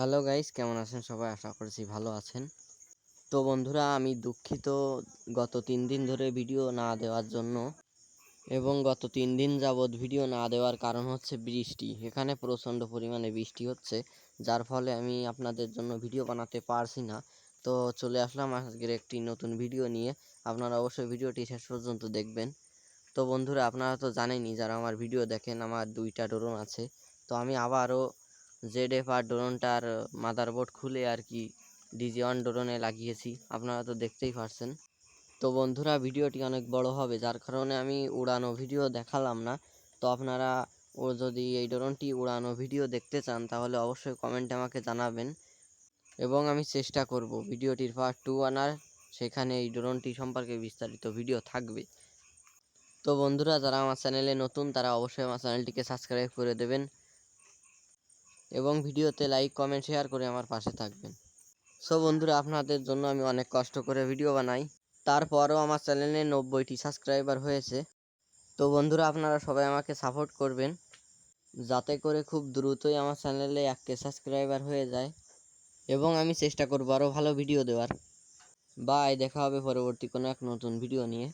Hello guys কেমন আছেন সবাই? আশা করছি ভালো আছেন। তো বন্ধুরা, আমি দুঃখিত গত তিন দিন ধরে ভিডিও না দেওয়ার জন্য এবং গত তিন দিন যাবৎ ভিডিও না দেওয়ার কারণ হচ্ছে বৃষ্টি। এখানে প্রচণ্ড পরিমাণে বৃষ্টি হচ্ছে, যার ফলে আমি আপনাদের জন্য ভিডিও বানাতে পারছি না। তো চলে আসলাম আজকের একটি নতুন ভিডিও নিয়ে। আপনারা অবশ্যই ভিডিওটি শেষ পর্যন্ত দেখবেন। তো বন্ধুরা, আপনারা তো জানেনই, যারা আমার ভিডিও দেখেন, আমার দুইটা ড্রোন আছে। তো আমি আবারও জেড এফ আর ড্রোনটার মাদারবোর্ড খুলে আর কি ডিজি ওয়ান ড্রোনে লাগিয়েছি। আপনারা তো দেখতেই পারছেন। তো বন্ধুরা, ভিডিওটি অনেক বড় হবে, যার কারণে আমি উড়ানো ভিডিও দেখালাম না। তো আপনারা ও যদি এই ড্রোনটি উড়ানো ভিডিও দেখতে চান, তাহলে অবশ্যই কমেন্টে আমাকে জানাবেন। এবং আমি চেষ্টা করব ভিডিওটির পার্ট টু আনার, সেখানে এই ড্রোনটি সম্পর্কে বিস্তারিত ভিডিও থাকবে। তো বন্ধুরা, যারা আমার চ্যানেলে নতুন, তারা অবশ্যই আমার চ্যানেলটিকে সাবস্ক্রাইব করে দেবেন। এবং ভিডিওতে লাইক কমেন্ট শেয়ার করে আমার পাশে থাকবেন। সো বন্ধুরা, আপনাদের জন্য আমি অনেক কষ্ট করে ভিডিও বানাই। তারপরও আমার চ্যানেলে নব্বইটি সাবস্ক্রাইবার হয়েছে। তো বন্ধুরা, আপনারা সবাই আমাকে সাপোর্ট করবেন। যাতে করে খুব দ্রুতই আমার চ্যানেলে এককে সাবস্ক্রাইবার হয়ে যায়। এবং আমি চেষ্টা করব আরও ভালো ভিডিও দেওয়ার। বাই দেখা হবে পরবর্তী কোনো এক নতুন ভিডিও নিয়ে।